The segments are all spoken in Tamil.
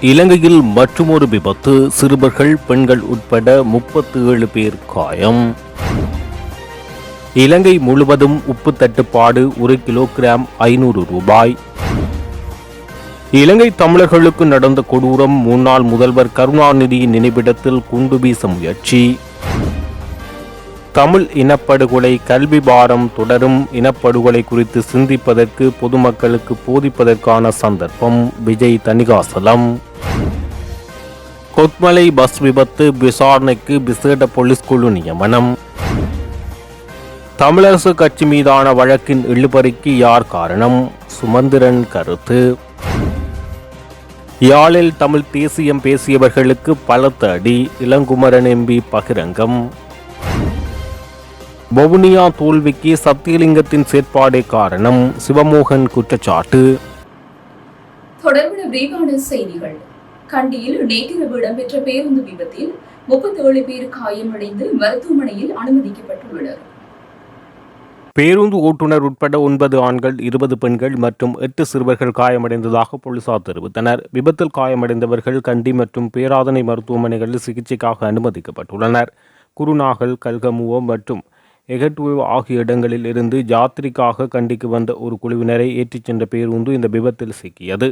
இலங்கையில் மற்றுமொரு விபத்து. சிறுவர்கள் பெண்கள் உட்பட முப்பத்தி ஏழு பேர் காயம். இலங்கை முழுவதும் உப்பு தட்டுப்பாடு ஒரு கிலோகிராம் ஐநூறு ரூபாய். இலங்கை தமிழர்களுக்கு நடந்த கொடூரம் முன்னாள் முதல்வர் கருணாநிதியின் நினைவிடத்தில் குண்டு வீச முயற்சி. தமிழ் இனப்படுகொலை கல்வி பாரம் தொடரும் இனப்படுகொலை குறித்து சிந்திப்பதற்கு பொதுமக்களுக்கு போதிப்பதற்கான சந்தர்ப்பம் விஜய் தணிகாசலம். கொத்மலை பஸ் விபத்து விசாரணைக்கு விசேட போலீஸ் குழு நியமனம். தமிழரசு கட்சி மீதான வழக்கின் இழுபறிக்கு யார் காரணம்? சுமந்திரன் கருத்து. யாழில் தமிழ் தேசியம் பேசியவர்களுக்கு பலத்த அடி இளங்குமரன் எம்பி பகிரங்கம். வவுனியா தோல்விக்கு சத்தியலிங்கத்தின் செயற்பாடே காரணம் சிவமோகன் குற்றச்சாட்டு. தொடர்பான விரிவான செய்திகள். கண்டியில் நேற்றிரவு இடம்பெற்ற பேருந்து விபத்தில் முப்பத்தேழு பேர் காயமடைந்து மருத்துவமனையில் அனுமதிக்கப்பட்டுள்ளனர். பேருந்து ஓட்டுநர் உட்பட ஒன்பது ஆண்கள் இருபது பெண்கள் மற்றும் எட்டு சிறுவர்கள் காயமடைந்ததாக போலீசார் தெரிவித்தனர். விபத்தில் காயமடைந்தவர்கள் கண்டி மற்றும் பேராதனை மருத்துவமனைகளில் சிகிச்சைக்காக அனுமதிக்கப்பட்டுள்ளனர். குருநாகல் கல்கமுவோ மற்றும் எகட்டுவோ ஆகிய இடங்களில் இருந்து ஜாத்திரிக்காக கண்டிக்கு வந்த ஒரு குழுவினரை ஏற்றிச் சென்ற பேருந்து இந்த விபத்தில் சிக்கியது.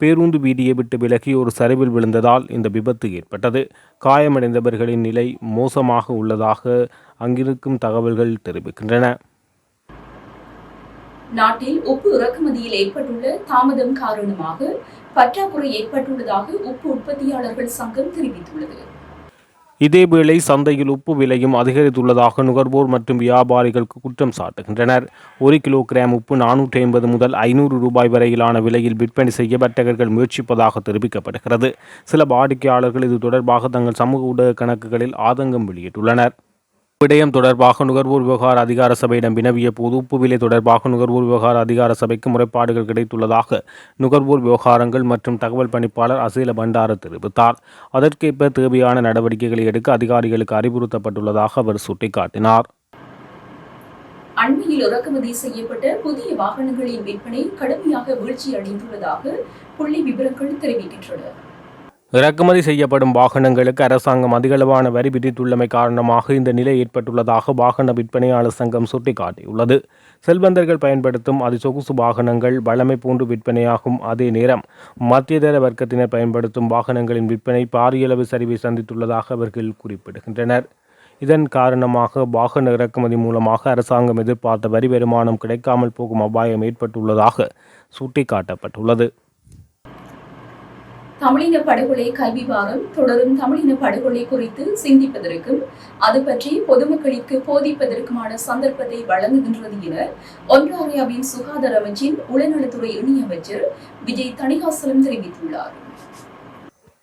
பேருந்து வீதியை விட்டு விலகி ஒரு சரிவில் விழுந்ததால் இந்த விபத்து ஏற்பட்டது. காயமடைந்தவர்களின் நிலை மோசமாக உள்ளதாக அங்கிருக்கும் தகவல்கள் தெரிவிக்கின்றன. நாட்டில் உப்பு இறக்குமதியில் ஏற்பட்டுள்ள தாமதம் காரணமாக பற்றாக்குறை ஏற்பட்டுள்ளதாக உப்பு உற்பத்தியாளர்கள் சங்கம் தெரிவித்துள்ளது. இதேவேளை சந்தையில் உப்பு விலையும் அதிகரித்துள்ளதாக நுகர்வோர் மற்றும் வியாபாரிகளுக்கு குற்றம் சாட்டுகின்றனர். ஒரு கிலோகிராம் உப்பு நானூற்றி ஐம்பது முதல் ஐநூறு ரூபாய் வரையிலான விலையில் விற்பனை செய்ய வர்த்தகர்கள் முயற்சிப்பதாக தெரிவிக்கப்படுகிறது. சில வாடிக்கையாளர்கள் இது தொடர்பாக தங்கள் சமூக ஊடக கணக்குகளில் ஆதங்கம் வெளியிட்டுள்ளனர். விடயம் தொடர்பாக நுகர்வோர் விவகார அதிகார சபையிடம் வினவிய போது உப்பு விலை தொடர்பாக நுகர்வோர் விவகார அதிகார சபைக்கு முறைப்பாடுகள் கிடைத்துள்ளதாக நுகர்வோர் விவகாரங்கள் மற்றும் தகவல் பணிப்பாளர் அசீல பண்டார தெரிவித்தார். அதற்கேற்ப தேவையான நடவடிக்கைகளை எடுக்க அதிகாரிகளுக்கு அறிவுறுத்தப்பட்டுள்ளதாக அவர் சுட்டிக்காட்டினார். அண்மையில் இறக்குமதி செய்யப்பட்ட புதிய வாகனங்களின் விற்பனை கடுமையாக வீழ்ச்சியடைந்துள்ளதாக புள்ளி விவரங்கள் தெரிவிக்கின்றன. இறக்குமதி செய்யப்படும் வாகனங்களுக்கு அரசாங்கம் அதிகளவான வரி விதித்துள்ளமை காரணமாக இந்த நிலை ஏற்பட்டுள்ளதாக வாகன விற்பனையாளர் சங்கம் சுட்டிக்காட்டியுள்ளது. செல்வந்தர்கள் பயன்படுத்தும் அதிசொகுசு வாகனங்கள் வளமை பூண்டு விற்பனையாகும் அதே நேரம் மத்தியதர வர்க்கத்தினர் பயன்படுத்தும் வாகனங்களின் விற்பனை பாரியளவு சரிவை சந்தித்துள்ளதாக அவர்கள் குறிப்பிடுகின்றனர். இதன் காரணமாக வாகன இறக்குமதி மூலமாக அரசாங்கம் எதிர்பார்த்த வரி வருமானம் கிடைக்காமல் போகும் அபாயம் ஏற்பட்டுள்ளதாக சுட்டிக்காட்டப்பட்டுள்ளது. தமிழின படுகொலை கல்வி வாரம் தொடரும் தமிழின படுகொலை குறித்து சிந்திப்பதற்கும் அது பற்றி பொதுமக்களுக்கு போதிப்பதற்குமான சந்தர்ப்பத்தை வழங்குகின்றது என ஒன்றாரியாவின் சுகாதார அமைச்சின் உளநலத்துறை இணையமைச்சர் விஜய் தணிகாசலம் தெரிவித்துள்ளார்.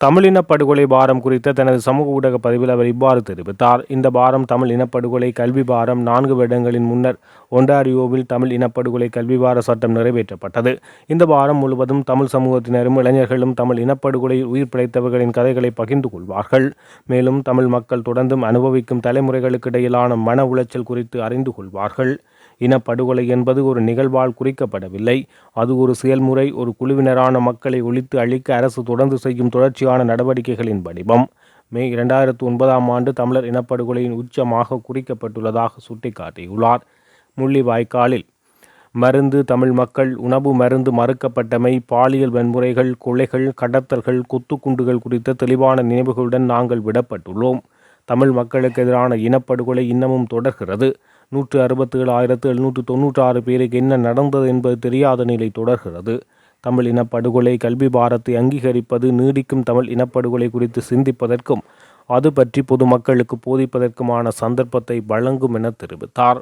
தமிழ் படுகொலை பாரம் குறித்த தனது சமூக ஊடக பதிவில் அவர் இவ்வாறு தெரிவித்தார். இந்த பாரம் தமிழ் இனப்படுகொலை கல்வி பாரம் நான்கு வருடங்களின் முன்னர் ஒன்டாரியோவில் தமிழ் இனப்படுகொலை கல்வி வார சட்டம் நிறைவேற்றப்பட்டது. இந்த வாரம் முழுவதும் தமிழ் சமூகத்தினரும் இளைஞர்களும் தமிழ் இனப்படுகொலை உயிர் பிழைத்தவர்களின் கதைகளை பகிர்ந்து கொள்வார்கள். மேலும் தமிழ் மக்கள் தொடர்ந்தும் அனுபவிக்கும் தலைமுறைகளுக்கு இடையிலான மன உளைச்சல் குறித்து அறிந்து கொள்வார்கள். இனப்படுகொலை என்பது ஒரு நிகழ்வால் குறிக்கப்படவில்லை. அது ஒரு செயல்முறை ஒரு குழுவினரான மக்களை ஒழித்து அழிக்க அரசு தொடர்ந்து செய்யும் தொடர்ச்சியான நடவடிக்கைகளின் வடிவம். மே இரண்டாயிரத்து ஒன்பதாம் ஆண்டு தமிழர் இனப்படுகொலையின் உச்சமாக குறிக்கப்பட்டுள்ளதாக சுட்டிக்காட்டியுள்ளார். முள்ளிவாய்க்காலில் மருந்து தமிழ் மக்கள் உணவு மருந்து மறுக்கப்பட்டமை பாலியல் வன்முறைகள் கொலைகள் கடத்தல்கள் குத்துக்குண்டுகள் குறித்த தெளிவான நினைவுகளுடன் நாங்கள் விடப்பட்டுள்ளோம். தமிழ் மக்களுக்கு எதிரான இனப்படுகொலை இன்னமும் தொடர்கிறது. நூற்று அறுபத்தேழு ஆயிரத்து எழுநூற்று தொன்னூற்றி ஆறு பேருக்கு என்ன நடந்தது என்பது தெரியாத நிலை தொடர்கிறது. தமிழ் இனப்படுகொலை கல்வி பாரத்தை அங்கீகரிப்பது நீடிக்கும் தமிழ் இனப்படுகொலை குறித்து சிந்திப்பதற்கும் அது பற்றி பொதுமக்களுக்கு போதிப்பதற்குமான சந்தர்ப்பத்தை வழங்கும் என தெரிவித்தார்.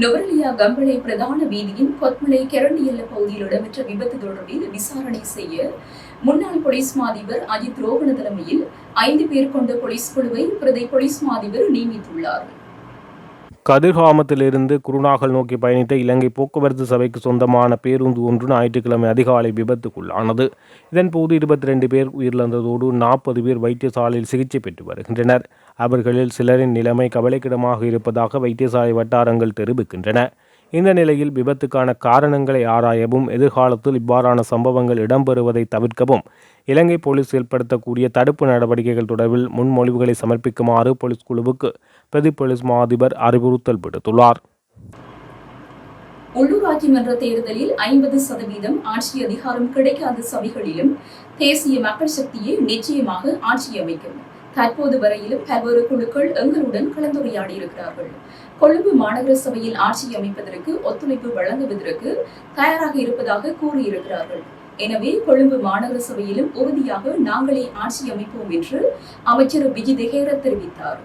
நுவரலியா கம்பளை பிரதான வீதியின் கொத்மலை கெரண்டியல்ல பகுதியில் இடம்பெற்ற விபத்து தொடர்பில் விசாரணை செய்ய முன்னாள் போலீஸ் மாதிபர் அஜித் ரோகண தலைமையில் ஐந்து பேர் கொண்ட போலீஸ் குழுவை பிரதி போலீஸ் மாதிபர் நியமித்துள்ளார். கதிர்காமத்திலிருந்து குருநாகல் நோக்கி பயணித்த இலங்கை போக்குவரத்து சபைக்கு சொந்தமான பேருந்து ஒன்று ஞாயிற்றுக்கிழமை அதிகாலை விபத்துக்குள்ளானது. இதன்போது இருபத்தி ரெண்டு பேர் உயிரிழந்ததோடு நாற்பது பேர் வைத்தியசாலையில் சிகிச்சை பெற்று வருகின்றனர். அவர்களில் சிலரின் நிலைமை கவலைக்கிடமாக இருப்பதாக வைத்தியசாலை வட்டாரங்கள் தெரிவிக்கின்றன. இந்த நிலையில் விபத்துக்கான காரணங்களை ஆராயவும் எதிர்காலத்தில் இவ்வாறான சம்பவங்கள் இடம்பெறுவதை தவிர்க்கவும் இலங்கை போலீஸ் செயல்படுத்தக்கூடிய தடுப்பு நடவடிக்கைகள் தொடர்பில் முன்மொழிவுகளை சமர்ப்பிக்குமாறு போலீஸ் குழுவுக்கு பிரதி போலீஸ் மா அதிபர் அறிவுறுத்தல் விடுத்துள்ளார். உள்ளூராட்சி மன்ற தேர்தலில் ஐம்பது சதவீதம் ஆட்சி அதிகாரம் கிடைக்காத சபைகளிலும் தேசிய மக்கள் சக்தியை நிச்சயமாக ஆட்சி அமைக்கும். தற்போது வரையிலும் பல்வேறு குழுக்கள் எங்களுடன் கலந்துரையாடி இருக்கிறார்கள். கொழும்பு மாநகர சபையில் ஆட்சி அமைப்பதற்கு ஒத்துழைப்பு வழங்குவதற்கு தயாராக இருப்பதாக கூறியிருக்கிறார்கள். எனவே கொழும்பு மாநகர சபையிலும் உறுதியாக நாங்களே ஆட்சி அமைப்போம் என்று அமைச்சர் விஜய் தெஹேர தெரிவித்தார்.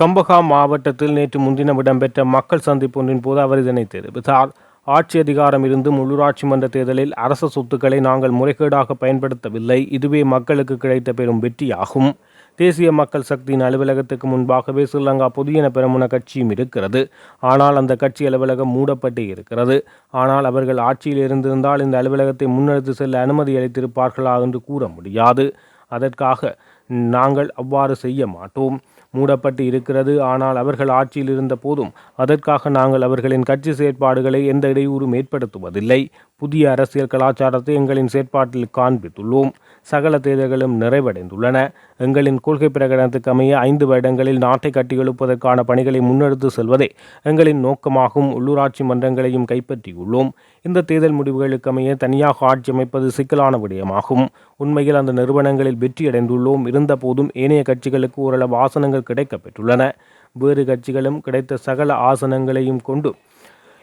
கம்பகா மாவட்டத்தில் நேற்று முன்தினம் இடம்பெற்ற மக்கள் சந்திப்பு ஒன்றின் போது அவர் இதனை தெரிவித்தார். ஆட்சி அதிகாரம் இருந்தும் உள்ளூராட்சி மன்ற தேர்தலில் அரச சொத்துக்களை நாங்கள் முறைகேடாக பயன்படுத்தவில்லை. இதுவே மக்களுக்கு கிடைத்த பெரும் வெற்றியாகும். தேசிய மக்கள் சக்தியின் அலுவலகத்துக்கு முன்பாகவே ஸ்ரீலங்கா பொதுஜன பெருமுன கட்சியும் இருக்கிறது. ஆனால் அந்த கட்சி அலுவலகம் மூடப்பட்டு இருக்கிறது. ஆனால் அவர்கள் ஆட்சியில் இருந்திருந்தால் இந்த அலுவலகத்தை முன்னெடுத்து செல்ல அனுமதி அளித்திருப்பார்களா என்று கூற முடியாது. அதற்காக நாங்கள் அவ்வாறு செய்ய மாட்டோம். மூடப்பட்டு இருக்கிறது. ஆனால் அவர்கள் ஆட்சியில் இருந்த போதும் அதற்காக நாங்கள் அவர்களின் கட்சி செயற்பாடுகளை எந்த இடையூறும் ஏற்படுத்துவதில்லை. புதிய அரசியல் கலாச்சாரத்தை எங்களின் செயற்பாட்டில் காண்பித்துள்ளோம். சகல தேர்தல்களும் நிறைவடைந்துள்ளன. எங்களின் கொள்கை பிரகடனத்துக்கு அமைய ஐந்து வருடங்களில் நாட்டை கட்டியெழுப்பதற்கான பணிகளை முன்னெடுத்து செல்வதே எங்களின் நோக்கமாகும். உள்ளூராட்சி மன்றங்களையும் கைப்பற்றியுள்ளோம். இந்த தேர்தல் முடிவுகளுக்கு அமைய தனியாக ஆட்சி அமைப்பது சிக்கலான விடயமாகும். உண்மையில் அந்த நிறுவனங்களில் வெற்றியடைந்துள்ளோம். இருந்தபோதும் ஏனைய கட்சிகளுக்கு ஓரளவு ஆசனங்கள் கிடைக்கப்பெற்றுள்ளன. வேறு கட்சிகளும் கிடைத்த சகல ஆசனங்களையும் கொண்டு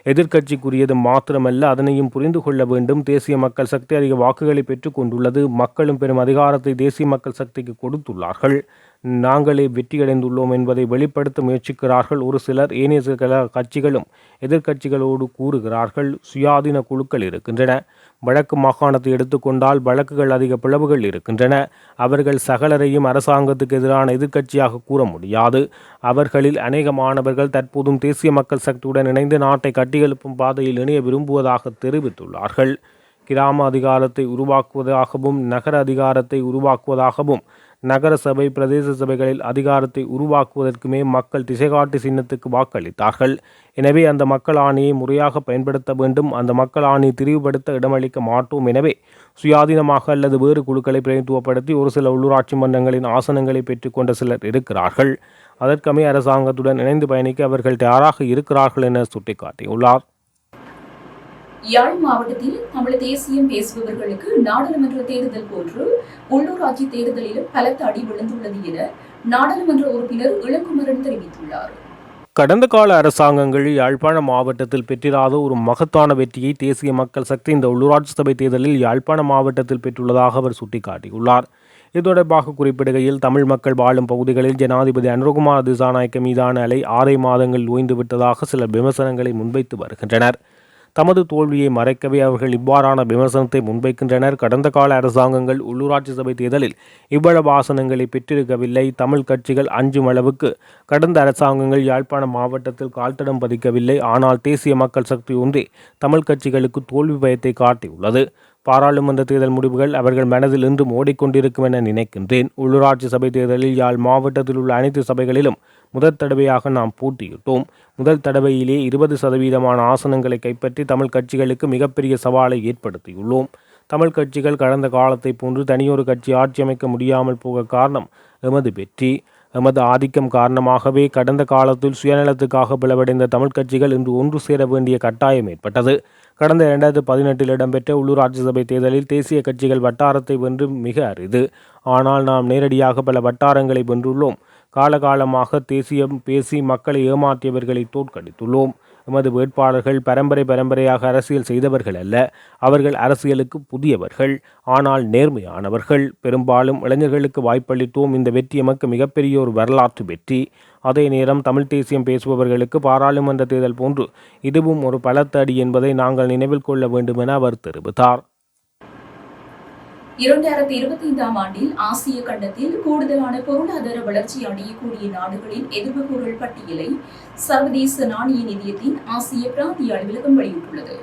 எதிர்க்கட்சிக்குரியது மாத்திரமல்ல அதனையும் புரிந்து கொள்ள வேண்டும். தேசிய மக்கள் சக்தி அதிக வாக்குகளை பெற்றுக் கொண்டுள்ளது. மக்களும் பெரும் அதிகாரத்தை தேசிய மக்கள் சக்திக்கு கொடுத்துள்ளார்கள். நாங்களே வெற்றியடைந்துள்ளோம் என்பதை வெளிப்படுத்த முயற்சிக்கிறார்கள். ஒரு சிலர் ஏனைய சில கட்சிகளும் எதிர்க்கட்சிகளோடு கூறுகிறார்கள். சுயாதீன குழுக்கள் இருக்கின்றன. வடக்கு மாகாணத்தை எடுத்துக்கொண்டால் வழக்குகள் அதிக பிளவுகள் இருக்கின்றன. அவர்கள் சகலரையும் அரசாங்கத்துக்கு எதிரான எதிர்க்கட்சியாக கூற முடியாது. அவர்களில் அநேக மாணவர்கள் தற்போதும் தேசிய மக்கள் சக்தியுடன் இணைந்து நாட்டை கட்டியெழுப்பும் பாதையில் இணைய விரும்புவதாக தெரிவித்துள்ளார்கள். கிராம அதிகாரத்தை உருவாக்குவதாகவும் நகர அதிகாரத்தை உருவாக்குவதாகவும் நகர சபை பிரதேச சபைகளில் அதிகாரத்தை உருவாக்குவதற்குமே மக்கள் திசைகாட்டு சின்னத்துக்கு வாக்களித்தார்கள். எனவே அந்த மக்கள் ஆணையை முறையாக பயன்படுத்த வேண்டும். அந்த மக்கள் ஆணையை திரிவுபடுத்த இடமளிக்க மாட்டோம். எனவே சுயாதீனமாக அல்லது வேறு குழுக்களை பிரதிநிதித்துவப்படுத்தி ஒரு சில உள்ளூராட்சி மன்றங்களின் ஆசனங்களை பெற்றுக்கொண்ட சிலர் இருக்கிறார்கள். அதற்கமே அரசாங்கத்துடன் இணைந்து பயணிக்க அவர்கள் தயாராக இருக்கிறார்கள் என சுட்டிக்காட்டியுள்ளார். யாழ் மாவட்டத்தில் தமிழ் தேசியம் பேசுபவர்களுக்கு நாடாளுமன்ற தேர்தல் போன்று உள்ளூராட்சி தேர்தலிலும் பலத்த அடி விழுந்துள்ளது என நாடாளுமன்ற உறுப்பினர் இளங்குமரன் தெரிவித்துள்ளார். கடந்த கால அரசாங்கங்கள் யாழ்ப்பாண மாவட்டத்தில் பெற்றிராத ஒரு மகத்தான வெற்றியை தேசிய மக்கள் சக்தி இந்த உள்ளூராட்சி சபை தேர்தலில் யாழ்ப்பாண மாவட்டத்தில் பெற்றுள்ளதாக அவர் சுட்டிக்காட்டியுள்ளார். இது தொடர்பாக குறிப்பிடுகையில் தமிழ் மக்கள் வாழும் பகுதிகளில் ஜனாதிபதி அனுரகுமார் திசாநாயக்க மீதான அலை ஆறை மாதங்கள் ஓய்ந்து விட்டதாக சில விமர்சனங்களை முன்வைத்து வருகின்றனர். தமது தோல்வியை மறைக்கவே அவர்கள் இவ்வாறான விமர்சனத்தை முன்வைக்கின்றனர். கடந்த கால அரசாங்கங்கள் உள்ளூராட்சி சபை தேர்தலில் இவ்வளவு ஆசனங்களை பெற்றிருக்கவில்லை. தமிழ் கட்சிகள் அஞ்சும் அளவுக்கு கடந்த அரசாங்கங்கள் யாழ்ப்பாணம் மாவட்டத்தில் கால்தடம் பதிக்கவில்லை. ஆனால் தேசிய மக்கள் சக்தி ஒன்றே தமிழ் கட்சிகளுக்கு தோல்வி பயத்தை காட்டியுள்ளது. பாராளுமன்ற தேர்தல் முடிவுகள் அவர்கள் மனதில் இன்றும் ஓடிக்கொண்டிருக்கும் என நினைக்கின்றேன். உள்ளூராட்சி சபை தேர்தலில் யாழ் மாவட்டத்தில் உள்ள அனைத்து சபைகளிலும் முதல் தடவையாக நாம் போட்டியிட்டோம். முதல் தடவையிலே இருபது சதவீதமான ஆசனங்களை கைப்பற்றி தமிழ் கட்சிகளுக்கு மிகப்பெரிய சவாலை ஏற்படுத்தியுள்ளோம். தமிழ் கட்சிகள் கடந்த காலத்தை போன்று தனியொரு கட்சி ஆட்சி அமைக்க முடியாமல் போக காரணம் எமது வெற்றி. எமது ஆதிக்கம் காரணமாகவே கடந்த காலத்தில் சுயநலத்துக்காக பிளவடைந்த தமிழ் கட்சிகள் இன்று ஒன்று சேர வேண்டிய கட்டாயம் ஏற்பட்டது. கடந்த இரண்டாயிரத்து பதினெட்டில் இடம்பெற்ற உள்ளூராட்சி சபை தேர்தலில் தேசிய கட்சிகள் வட்டாரத்தை வென்று மிக அரிது. ஆனால் நாம் நேரடியாக பல வட்டாரங்களை வென்றுள்ளோம். காலகாலமாக தேசியம் பேசி மக்களை ஏமாற்றியவர்களை தோற்கடித்துள்ளோம். எமது வேட்பாளர்கள் பரம்பரை பரம்பரையாக அரசியல் செய்தவர்கள் அல்ல. அவர்கள் அரசியலுக்கு புதியவர்கள் ஆனால் நேர்மையானவர்கள். பெரும்பாலும் இளைஞர்களுக்கு வாய்ப்பளித்தோம் இந்த வெற்றி எமக்கு மிகப்பெரிய ஒரு வரலாற்று வெற்றி. அதே நேரம் தமிழ் தேசியம் பேசுபவர்களுக்கு பாராளுமன்ற தேர்தல் போன்று இதுவும் ஒரு பலத்தடி என்பதை நாங்கள் நினைவில் கொள்ள வேண்டும் என அவர் தெரிவித்தார். இரண்டாயிரத்தி இருபத்தி ஐந்தாம் ஆண்டில் ஆசிய கண்டத்தில் கூடுதலான பொருளாதார வளர்ச்சி அடையக்கூடிய நாடுகளின் எதிர்வுகூறல் பட்டியலை சர்வதேச நாணய நிதியத்தின் ஆசிய பிராந்திய அலுவலகம் வெளியிட்டுள்ளது.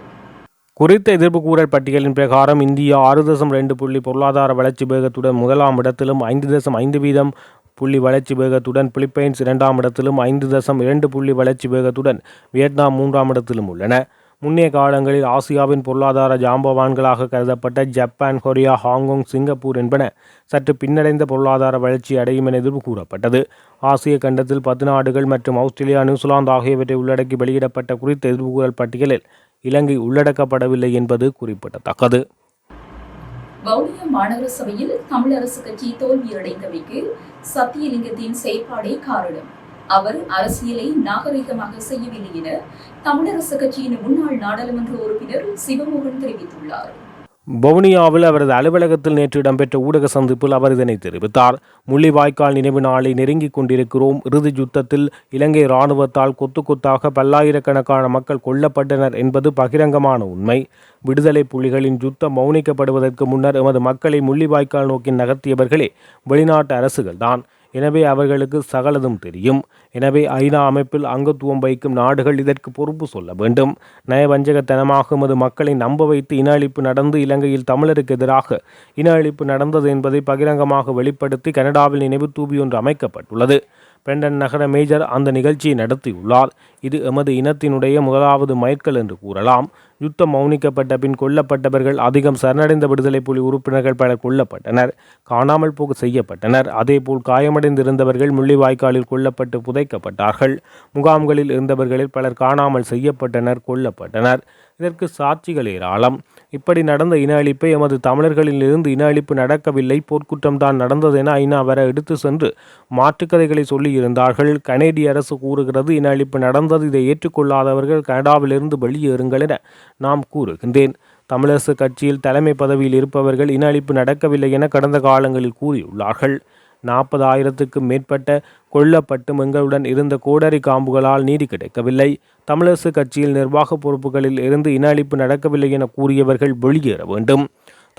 குறித்த எதிர்ப்பு கூறல் பட்டியலின் பிரகாரம் இந்தியா ஆறு தசம் ரெண்டு புள்ளி பொருளாதார வளர்ச்சி வேகத்துடன் முதலாம் இடத்திலும் ஐந்து தசம் ஐந்து வீதம் புள்ளி வளர்ச்சி வேகத்துடன் பிலிப்பைன்ஸ் இரண்டாம் இடத்திலும் ஐந்து தசம் இரண்டு புள்ளி வளர்ச்சி வேகத்துடன் வியட்நாம் மூன்றாம் இடத்திலும் உள்ளன. முன்னைய காலங்களில் ஆசியாவின் பொருளாதார ஜாம்பவான்களாக கருதப்பட்ட ஜப்பான் கொரியா ஹாங்காங் சிங்கப்பூர் என்பன சற்று பின்னடைந்த பொருளாதார வளர்ச்சி அடையும் என எதிர்ப்பு கூறப்பட்டது. ஆசிய கண்டத்தில் பத்து நாடுகள் மற்றும் ஆஸ்திரேலியா நியூசிலாந்து ஆகியவற்றை உள்ளடக்கி வெளியிடப்பட்ட குறித்த எதிர்வுகூறல் பட்டியலில் இலங்கை உள்ளடக்கப்படவில்லை என்பது குறிப்பிடத்தக்கது. வவுனியா மாநகர சபையில் தமிழரசு கட்சி தோல்வியடைந்தமைக்கு சத்தியலிங்கத்தின் செயற்பாடே காரணம். அவர் அரசியலை நாகரிகமாக செய்யவில்லை என தமிழரசு கட்சியின் முன்னாள் நாடாளுமன்ற உறுப்பினர் சிவமோகன் தெரிவித்துள்ளார். வவுனியாவில் அவரது அலுவலகத்தில் நேற்று இடம்பெற்ற ஊடக சந்திப்பில் அவர் இதனை தெரிவித்தார். முள்ளிவாய்க்கால் நினைவு நாளை நெருங்கிக் கொண்டிருக்கிறோம். இறுதி யுத்தத்தில் இலங்கை இராணுவத்தால் கொத்து கொத்தாக பல்லாயிரக்கணக்கான மக்கள் கொல்லப்பட்டனர் என்பது பகிரங்கமான உண்மை. விடுதலை புலிகளின் யுத்தம் மௌனிக்கப்படுவதற்கு முன்னர் எமது மக்களை முள்ளிவாய்க்கால் நோக்கி நகர்த்தியவர்களே வெளிநாட்டு அரசுகள்தான். எனவே அவர்களுக்கு சகலதும் தெரியும். எனவே ஐநா அமைப்பில் அங்கத்துவம் வைக்கும் நாடுகள் இதற்கு பொறுப்பு சொல்ல வேண்டும். நயவஞ்சகத்தனமாக எமது மக்களை நம்ப வைத்து இன அழிப்பு நடந்து இலங்கையில் தமிழருக்கு எதிராக இன அழிப்பு நடந்தது என்பதை பகிரங்கமாக வெளிப்படுத்தி கனடாவில் நினைவு தூபி ஒன்று அமைக்கப்பட்டுள்ளது. பெண்டன் நகர மேஜர் அந்த நிகழ்ச்சியை நடத்தியுள்ளார். இது எமது இனத்தினுடைய முதலாவது மயக்கல் என்று கூறலாம். யுத்தம் மௌனிக்கப்பட்ட பின் கொல்லப்பட்டவர்கள் அதிகம் சரணடைந்த விடுதலை புலி உறுப்பினர்கள் பலர் கொல்லப்பட்டனர். காணாமல் போக செய்யப்பட்டனர். அதேபோல் காயமடைந்திருந்தவர்கள் முள்ளிவாய்க்காலில் கொல்லப்பட்டு புதைக்கப்பட்டார்கள். முகாம்களில் இருந்தவர்களில் பலர் காணாமல் செய்யப்பட்டனர் கொல்லப்பட்டனர். இதற்கு சாட்சிகள் ஏராளம் இப்படி நடந்த இன அழிப்பை எமது தமிழர்களிலிருந்து இன அழிப்பு நடக்கவில்லை போர்க்குற்றம்தான் நடந்தது என ஐநா வர எடுத்து சென்று மாற்றுக்கதைகளை சொல்லியிருந்தார்கள். கனேடிய அரசு கூறுகிறது இன அழிப்பு நடந்தது இதை ஏற்றுக்கொள்ளாதவர்கள் கனடாவிலிருந்து வெளியேறுங்கள் என நாம் கூறுகின்றேன். தமிழரசு கட்சியில் தலைமை பதவியில் இருப்பவர்கள் இன அழிப்பு நடக்கவில்லை என கடந்த காலங்களில் கூறியுள்ளார்கள். நாற்பதாயிரத்துக்கும் மேற்பட்ட கொல்லப்பட்டும் எங்களுடன் இருந்த கோடரி காம்புகளால் நீதி கிடைக்கவில்லை. தமிழரசு கட்சியில் நிர்வாக பொறுப்புகளில் இருந்து இன அழிப்பு நடக்கவில்லை என கூறியவர்கள் வெளியேற வேண்டும்.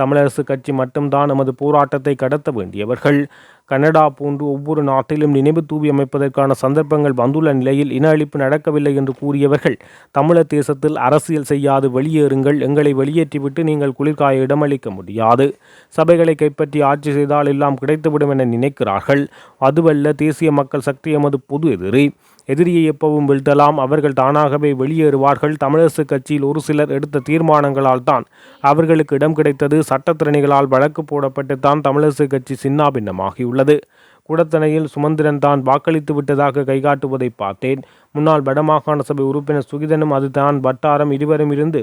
தமிழரசு கட்சி மட்டும்தான் நமது போராட்டத்தை கடத்த வேண்டியவர்கள். கனடா போன்று ஒவ்வொரு நாட்டிலும் நினைவு தூவி அமைப்பதற்கான சந்தர்ப்பங்கள் வந்துள்ள நிலையில் இன அழிப்பு நடக்கவில்லை என்று கூறியவர்கள் தமிழர் தேசத்தில் அரசியல் செய்யாது வெளியேறுங்கள். எங்களை வெளியேற்றிவிட்டு நீங்கள் குளிர்காய இடமளிக்க முடியாது. சபைகளை கைப்பற்றி ஆட்சி செய்தால் எல்லாம் கிடைத்துவிடும் என நினைக்கிறார்கள். அதுவல்ல தேசிய மக்கள் சக்தி எமது பொது எதிரி. எதிரியை எப்பவும் வீழ்த்தலாம். அவர்கள் தானாகவே வெளியேறுவார்கள். தமிழரசு கட்சியில் ஒரு சிலர் எடுத்த தீர்மானங்களால் தான் அவர்களுக்கு இடம் கிடைத்தது. சட்டத்திறனிகளால் வழக்கு போடப்பட்டு தான் தமிழரசு கட்சி சின்னாபின்னமாகியுள்ளது உள்ளது. குடத்தனையில் சுமந்திரன் தான் வாக்களித்து விட்டதாக கைகாட்டுவதை பார்த்தேன். முன்னாள் வடமாகாண சபை உறுப்பினர் சுகிதனும் அதுதான் வட்டாரம் இருவரும் இருந்து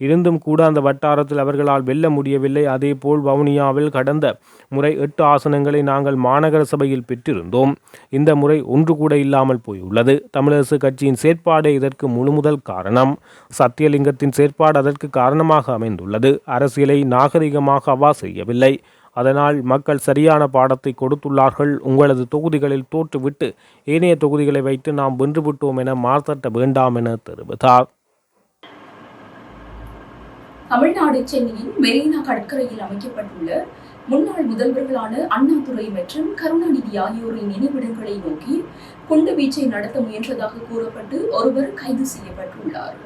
இருந்தும் கூட அந்த வட்டாரத்தில் அவர்களால் வெல்ல முடியவில்லை. அதேபோல் வவுனியாவில் கடந்த முறை எட்டு ஆசனங்களை நாங்கள் மாநகர சபையில் பெற்றிருந்தோம். இந்த முறை ஒன்று கூட இல்லாமல் போயுள்ளது. தமிழரசு கட்சியின் செயற்பாடே இதற்கு முழுமுதல் காரணம். சத்தியலிங்கத்தின் செயற்பாடு அதற்கு காரணமாக அமைந்துள்ளது. அரசியலை நாகரிகமாக அவா செய்யவில்லை. அதனால் மக்கள் சரியான பாடத்தை கொடுத்துள்ளார்கள். உங்களது தொகுதிகளில் தோற்றுவிட்டு ஏனைய தொகுதிகளை வைத்து நாம் வென்றுவிட்டோம் என மார்த்தட்ட வேண்டாம் என தெரிவித்தார். தமிழ்நாடு சென்னையின் மெரினா கடற்கரையில் அமைக்கப்பட்டுள்ள முன்னாள் முதல்வர்களான அண்ணாதுரை மற்றும் கருணாநிதி ஆகியோரின் நினைவிடங்களை நோக்கி குண்டு வீச்சை நடத்த முயன்றதாக கூறப்பட்டு ஒருவர் கைது செய்யப்பட்டுள்ளார்.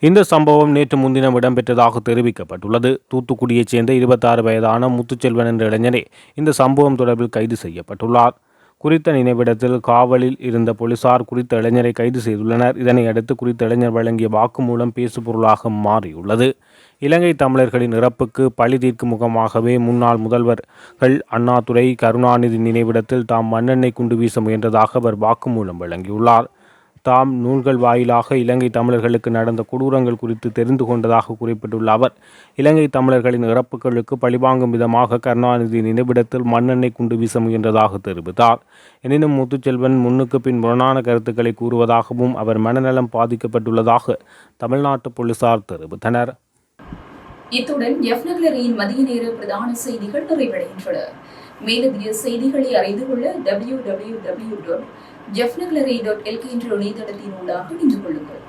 இந்த சம்பவம் நேற்று முன்தினம் இடம்பெற்றதாக தெரிவிக்கப்பட்டுள்ளது. தூத்துக்குடியைச் சேர்ந்த இருபத்தாறு வயதான முத்துச்செல்வன் என்ற இளைஞரே இந்த சம்பவம் தொடர்பில் கைது செய்யப்பட்டுள்ளார். குறித்த நினைவிடத்தில் காவலில் இருந்த போலீசார் குறித்த இளைஞரை கைது செய்துள்ளனர். இதனை அடுத்து குறித்த இளைஞர் வழங்கிய வாக்குமூலம் பேசுபொருளாக மாறியுள்ளது. இலங்கை தமிழர்களின் இறப்புக்கு பழி தீர்க்கும் முகமாகவே முன்னாள் முதல்வர்கள் அண்ணாதுரை கருணாநிதி நினைவிடத்தில் தாம் மண்ணெண்ணை குண்டு வீச முயன்றதாக அவர் வாக்குமூலம் வழங்கியுள்ளார். தாம் நூல்கள் வாயிலாக இலங்கை தமிழர்களுக்கு நடந்த கொடூரங்கள் குறித்து தெரிந்து கொண்டதாக குறிப்பிட்டுள்ள அவர் இலங்கை தமிழர்களின் இறப்புகளுக்கு பழிவாங்கும் விதமாக கருணாநிதி நினைவிடத்தில் மண்ணெண்ணெய் குண்டு வீச முயன்றதாக தெரிவித்தார். எனினும் முத்துச்செல்வன் முன்னுக்கு பின் முரணான கருத்துக்களை கூறுவதாகவும் அவர் மனநலம் பாதிக்கப்பட்டுள்ளதாக தமிழ்நாட்டு போலீசார் தெரிவித்தனர். இத்துடன் மதிய நேர பிரதான செய்திகள் நிறைவடைகின்றன. மேலதிக செய்திகளை அறிந்து கொள்ள W W W dot Jaffna gallery dot LK என்ற இணையதளத்தின் ஊடாக நின்று கொள்ளுங்கள்.